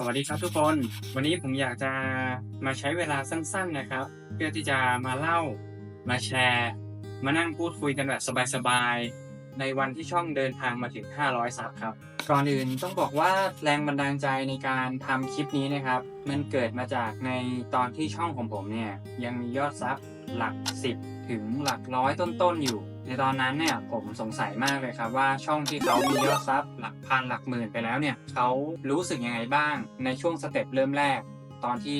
สวัสดีครับทุกคน วันนี้ผมอยากจะมาใช้เวลาสั้น ๆนะครับ เพื่อที่จะมาเล่า มาแชร์ มานั่งพูดคุยกันแบบสบายๆ ในวันที่ช่องเดินทางมาถึง 500ซับครับ ก่อนอื่นต้องบอกว่าแรงบันดาลใจในการทำคลิปนี้นะครับ มันเกิดมาจากในตอนที่ช่องของผมเนี่ยยังมียอดซับ หลัก 10 ถึงหลักร้อยต้นๆอยู่ ในตอนนั้นเนี่ยผมสงสัยมากเลยครับว่าช่องที่เขามียอดซับหลักพันหลักหมื่นไปแล้วเนี่ยเขารู้สึกยังไงบ้างในช่วงสเต็ปเริ่มแรก ตอนที่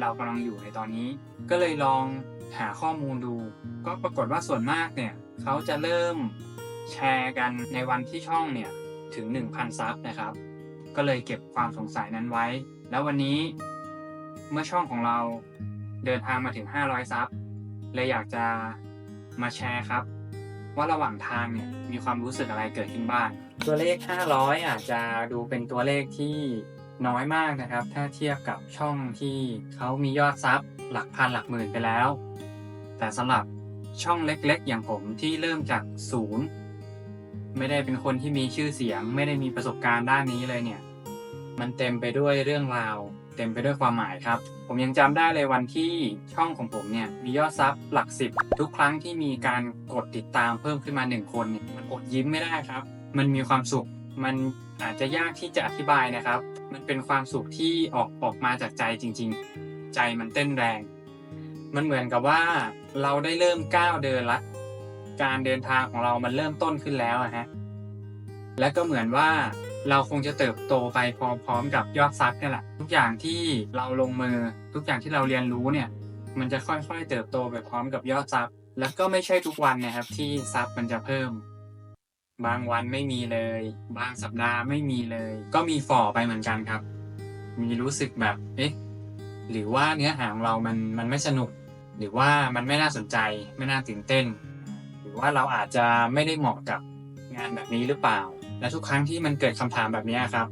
เรากำลังอยู่ในตอนนี้ ก็เลยลองหาข้อมูลดู ก็ปรากฏว่าส่วนมากเนี่ยเขาจะเริ่มแชร์กันในวันที่ช่องเนี่ยถึง 1,000 ซับนะครับ ก็เลยเก็บความสงสัยนั้นไว้ แล้ววันนี้เมื่อช่องของเราเดินทางมาถึง 500 ซับ เลยอยากจะมาแชร์ครับ ว่าระหว่างทางเนี่ยมีความรู้สึกอะไรเกิดขึ้นบ้าง ตัวเลข 500 อาจจะดูเป็นตัวเลขที่น้อยมากนะครับ ถ้าเทียบกับช่องที่เขามียอดซับหลักพันหลักหมื่นไปแล้ว แต่สำหรับช่องเล็กๆ อย่างผมที่เริ่มจากศูนย์ไม่ได้เป็นคนที่มีชื่อเสียง ไม่ได้มีประสบการณ์ด้านนี้เลยเนี่ย มันเต็มไปด้วยเรื่องราว เต็มไปด้วยความหมายครับ ผมยังจำได้เลยวันที่ช่องของผมเนี่ยมียอดซับหลักสิบทุกครั้งที่มีการกดติดตามเพิ่มขึ้นมาหนึ่งคนเนี่ยมันอดยิ้มไม่ได้ครับ มันมีความสุขมันอาจจะยากที่จะอธิบายนะครับ มันเป็นความสุขที่ออกออกมาจากใจจริง ๆ ใจมันเต้นแรง มันเหมือนกับว่าเราได้เริ่มก้าวเดินละ การเดินทางของเรามันเริ่มต้นขึ้นแล้วอะฮะ และก็เหมือนว่า เราคงจะเติบโตไปพร้อมๆกับยอดซับนี่แหละ ทุกอย่างที่เราลงมือ ทุกอย่างที่เราเรียนรู้เนี่ย มันจะค่อยๆเติบโตไปพร้อมกับยอดซับแล้วก็ไม่ใช่ทุกวันนะครับที่ซับมันจะเพิ่ม บางวันไม่มีเลย บางสัปดาห์ไม่มีเลย ก็มีฝ่อไปเหมือนกันครับ มีรู้สึกแบบเอ๊ะหรือว่าเนื้อหาของเรามันมันไม่สนุก หรือว่ามันไม่น่าสนใจ ไม่น่าตื่นเต้น หรือว่าเราอาจจะไม่ได้เหมาะกับงานแบบนี้หรือเปล่า และทุกครั้งที่มันเกิดคำถามแบบนี้ครับ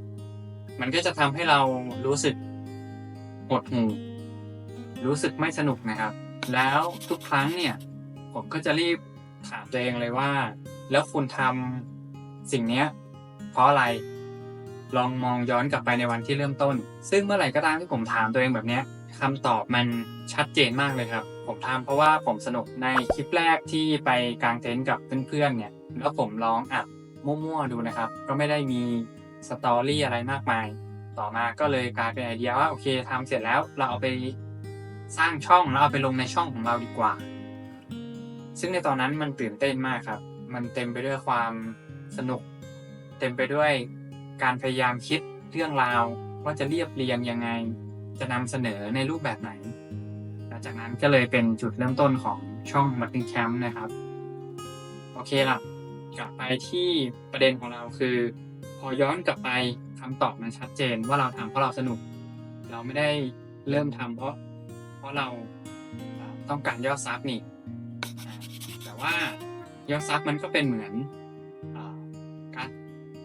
มันก็จะทำให้เรารู้สึกหดหู่รู้สึกไม่สนุกนะครับ แล้วทุกครั้งเนี่ย ผมก็จะรีบถามตัวเองเลยว่า แล้วคุณทำสิ่งเนี้ย เพราะอะไรลองมองย้อนกลับไปในวันที่เริ่มต้น ซึ่งเมื่อไหร่ก็ตามที่ผมถามตัวเองแบบเนี้ยคำตอบมันชัดเจนมากเลยครับ ผมทำเพราะว่าผมสนุกในคลิปแรกที่ไปกางเต็นท์กับเพื่อนๆเนี่ย แล้วผมลองอัด มั่วๆดูนะครับ ก็ไม่ได้มีสตอรี่อะไรมากมาย ต่อมาก็เลยกลายเป็นไอเดียว่าโอเคทำเสร็จแล้วเราเอาไปสร้างช่องแล้วเอาไปลงในช่องของเราดีกว่า ซึ่งในตอนนั้นมันตื่นเต้นมากครับ มันเต็มไปด้วยความสนุก เต็มไปด้วยการพยายามคิดเรื่องราวว่าจะเรียบเรียงยังไง จะนำเสนอในรูปแบบไหน หลังจากนั้นก็เลยเป็นจุดเริ่มต้นของช่อง m a r t i n Camp นะครับ โอเคละ กลับไปที่ประเด็นของเราคือ พอย้อนกลับไปคำตอบมันชัดเจนว่าเราทำเพราะเราสนุก เราไม่ได้เริ่มทำเพราะเพราะเราต้องการยอดซับนี่แต่ว่ายอดซับมันก็เป็นเหมือนอการ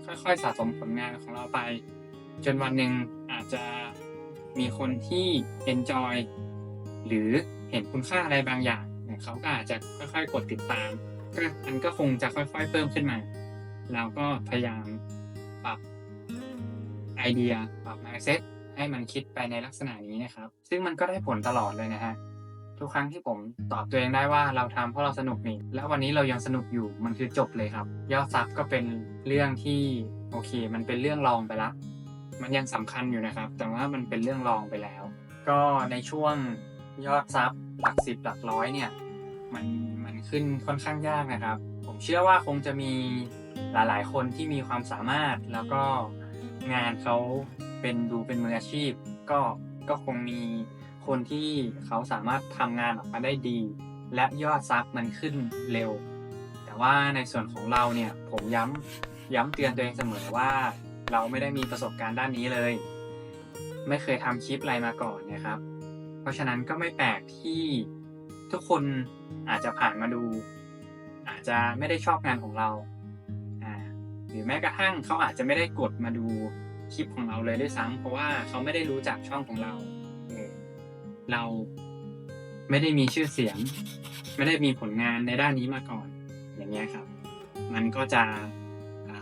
ค่อยๆสะสมผลงานของเราไป จนวันหนึ่งอาจจะมีคนที่ enjoy หรือเห็นคุณค่าอะไรบางอย่างเนี่ยเขาก็อาจจะค่อยๆกดติดตาม ก็มันก็คงจะค่อยๆเพิ่มขึ้นมาเราก็พยายามปรับไอเดียปรับ mindset ให้มันคิดไปในลักษณะนี้นะครับ ซึ่งมันก็ได้ผลตลอดเลยนะฮะทุกครั้งที่ผมตอบตัวเองได้ว่าเราทำเพราะเราสนุกนี่แล้ววันนี้เรายังสนุกอยู่มันคือจบเลยครับ ยอดซับก็เป็นเรื่องที่โอเค มันเป็นเรื่องรองไปละมันยังสำคัญอยู่นะครับ แต่ว่ามันเป็นเรื่องรองไปแล้ว ก็ในช่วงยอดซับหลักสิบหลักร้อยเนี่ย มันมันขึ้นค่อนข้างยากนะครับ ผมเชื่อว่าคงจะมีหลาย ๆ คนที่มีความสามารถแล้วก็งานเขาเป็นดูเป็นมืออาชีพ ก็ก็คงมีคนที่เขาสามารถทำงานออกมาได้ดี และยอดซับมันขึ้นเร็ว แต่ว่าในส่วนของเราเนี่ยผมย้ำย้ำเตือนตัวเองเสมอว่า เราไม่ได้มีประสบการณ์ด้านนี้เลย ไม่เคยทำคลิปอะไรมาก่อนนะครับ เพราะฉะนั้นก็ไม่แปลกที่ ทุกคนอาจจะผ่านมาดู อาจจะไม่ได้ชอบงานของเราหรือแม้กระทั่งเขาอาจจะไม่ได้กดมาดูคลิปของเราเลยด้วยซ้ำเพราะว่าเขาไม่ได้รู้จักช่องของเราเราไม่ได้มีชื่อเสียง ไม่ได้มีผลงานในด้านนี้มาก่อน อย่างเงี้ยครับ มันก็จะ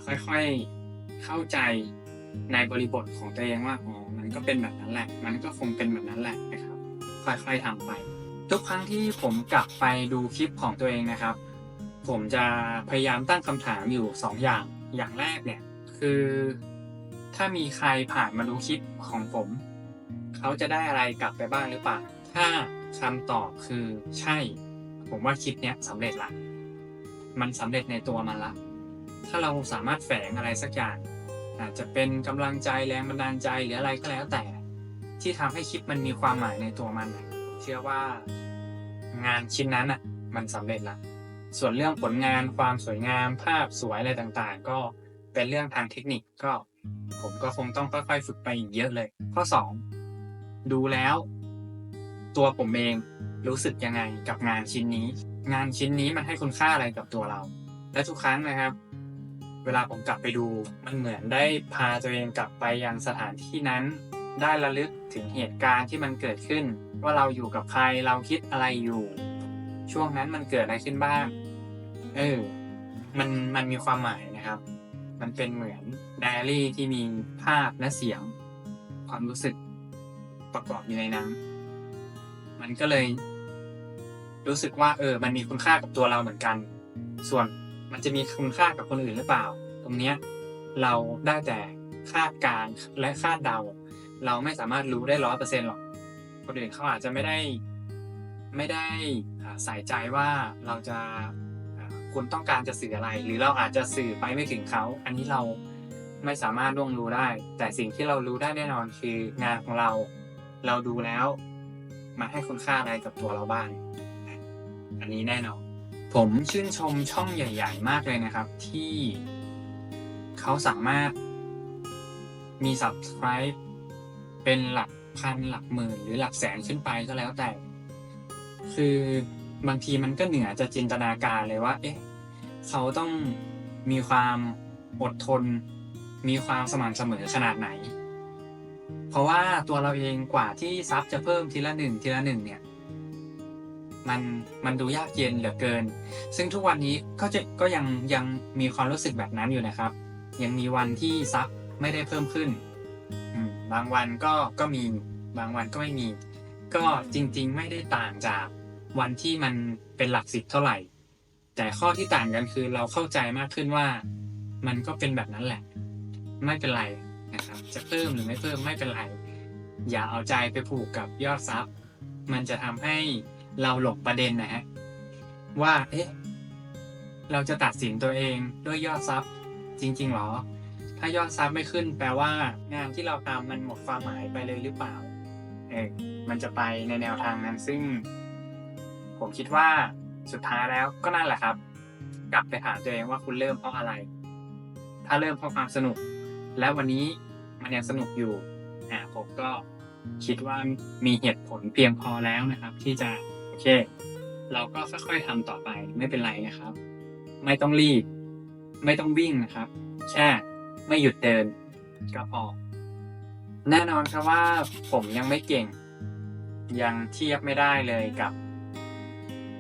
ค่อยๆเข้าใจในบริบทของตัวเองว่าอ๋อมันก็เป็นแบบนั้นแหละ มันก็คงเป็นแบบนั้นแหละนะครับ ค่อยๆทำไป ทุกครั้งที่ผมกลับไปดูคลิปของตัวเองนะครับ ผมจะพยายามตั้งคำถามอยู่สองอย่าง อย่างแรกเนี่ยคือ ถ้ามีใครผ่านมาดูคลิปของผม เขาจะได้อะไรกลับไปบ้างหรือเปล่า ถ้าคำตอบคือใช่ ผมว่าคลิปเนี้ยสำเร็จละ มันสำเร็จในตัวมันละ ถ้าเราสามารถแฝงอะไรสักอย่าง อาจจะเป็นกำลังใจแรงบันดาลใจหรืออะไรก็แล้วแต่ ที่ทำให้คลิปมันมีความหมายในตัวมันน่ะ เชื่อว่า งานชิ้นนั้นอะ มันสำเร็จละส่วนเรื่องผลงานความสวยงามภาพสวยอะไรต่างๆ ก็เป็นเรื่องทางเทคนิคก็ ผมก็คงต้องค่อยๆฝึกไปอีกเยอะเลย ข้อ 2 ดูแล้ว ตัวผมเองรู้สึกยังไงกับงานชิ้นนี้ งานชิ้นนี้มันให้คุณค่าอะไรกับตัวเรา และทุกครั้งนะครับ เวลาผมกลับไปดูมันเหมือนได้พาตัวเองกลับไปยังสถานที่นั้น ได้ระลึกถึงเหตุการณ์ที่มันเกิดขึ้น ว่าเราอยู่กับใครเราคิดอะไรอยู่ ช่วงนั้นมันเกิดอะไรขึ้นบ้าง เออ มันมันมีความหมายนะครับ มันเป็นเหมือนไดอารี่ที่มีภาพและเสียง ความรู้สึกประกอบอยู่ในนั้น มันก็เลย รู้สึกว่า เออ มันมีคุณค่ากับตัวเราเหมือนกัน ส่วนมันจะมีคุณค่ากับคนอื่นหรือเปล่า ตรงเนี้ย เราได้แต่คาดการและคาดเดา เราไม่สามารถรู้ได้ร้อยเปอร์เซ็นหรอก คนอื่นเขาอาจจะไม่ได้ไม่ได้ใส่ใจว่าเราจะคุณต้องการจะสื่ออะไร หรือเราอาจจะสื่อไปไม่ถึงเขา อันนี้เราไม่สามารถล่วงรู้ได้ แต่สิ่งที่เรารู้ได้แน่นอนคืองานของเรา เราดูแล้วมันให้คุณค่าอะไรกับตัวเราบ้างอันนี้แน่นอน ผมชื่นชมช่องใหญ่ ๆ มากเลยนะครับ ที่เขาสามารถมี subscribe เป็นหลัก พันหลักหมื่นหรือหลักแสนขึ้นไปก็แล้วแต่ คือบางทีมันก็เหนือจะจินตนาการเลยว่า เอ๊ะ เขาต้องมีความอดทน มีความสม่ำเสมอขนาดไหน เพราะว่าตัวเราเองกว่าที่ซับจะเพิ่มทีละหนึ่งทีละหนึ่งเนี่ย มันมันดูยากเย็นเหลือเกิน ซึ่งทุกวันนี้ก็จะก็ยังยังมีความรู้สึกแบบนั้นอยู่นะครับ ยังมีวันที่ซับไม่ได้เพิ่มขึ้น บางวันก็ก็มีบางวันก็ไม่มี ก็จริง ๆ ไม่ได้ต่างจากวันที่มันเป็นหลักสิบเท่าไหร่ แต่ข้อที่ต่างกันคือเราเข้าใจมากขึ้นว่า มันก็เป็นแบบนั้นแหละ ไม่เป็นไรนะครับ จะเพิ่มหรือไม่เพิ่มไม่เป็นไรอย่าเอาใจไปผูกกับยอดซับมันจะทำให้เราหลบประเด็นนะฮะว่าเอ๊ะเราจะตัดสินตัวเองด้วยยอดซับจริงๆหรอ ถ้ายอดซับไม่ขึ้น แปลว่างานที่เราทำมันหมดความหมายไปเลยหรือเปล่าเออมันจะไปในแนวทางนั้นซึ่ง ผมคิดว่าสุดท้ายแล้วก็นั่นแหละครับ กลับไปถามตัวเองว่าคุณเริ่มเพราะอะไร ถ้าเริ่มเพราะความสนุก และวันนี้มันยังสนุกอยู่อ่าผมก็คิดว่ามีเหตุผลเพียงพอแล้วนะครับ ที่จะโอเค เราก็ค่อยๆทำต่อไปไม่เป็นไรนะครับ ไม่ต้องรีบ ไม่ต้องวิ่งนะครับ แค่ ไม่หยุดเดินก็พอ แน่นอนครับว่าผมยังไม่เก่ง ยังเทียบไม่ได้เลยกับ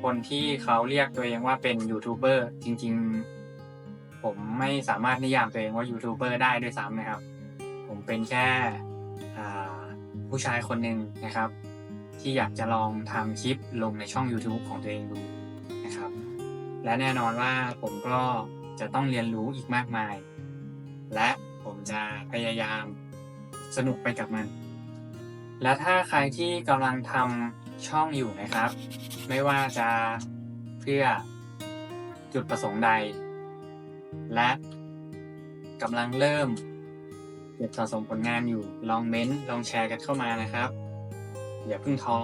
คนที่เขาเรียกตัวเองว่าเป็นยูทูบเบอร์จริง ๆ ผมไม่สามารถนิยามตัวเองว่ายูทูบเบอร์ได้ด้วยซ้ำนะครับ ผมเป็นแค่ผู้ชายคนหนึ่งนะครับ ที่อยากจะลองทำคลิปลงในช่อง YouTube ของตัวเองดูนะครับ และแน่นอนว่าผมก็จะต้องเรียนรู้อีกมากมาย และผมจะพยายามสนุกไปกับมัน และถ้าใครที่กำลังทำช่องอยู่นะครับ ไม่ว่าจะเพื่อจุดประสงค์ใด และกำลังเริ่มเก็บสะสมผลงานอยู่ลองเม้นต์ลองแชร์กันเข้ามานะครับ อย่าเพิ่งท้อ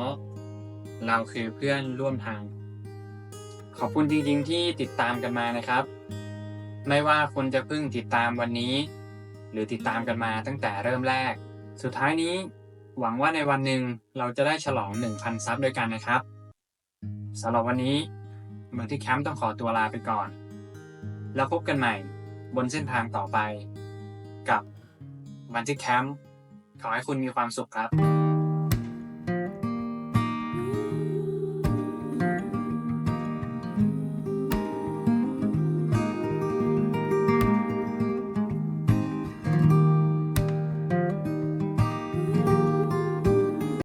เราคือเพื่อนร่วมทาง ขอบคุณจริงๆที่ติดตามกันมานะครับ ไม่ว่าคุณจะเพิ่งติดตามวันนี้ หรือติดตามกันมาตั้งแต่เริ่มแรก สุดท้ายนี้ หวังว่าในวันหนึ่งเราจะได้ฉลอง 1,000 ซับด้วยกันนะครับสำหรับวันนี้เมืองที่แคมป์ต้องขอตัวลาไปก่อน แล้วพบกันใหม่บนเส้นทางต่อไป กับบันที่แคมป์ขอให้คุณมีความสุขครับ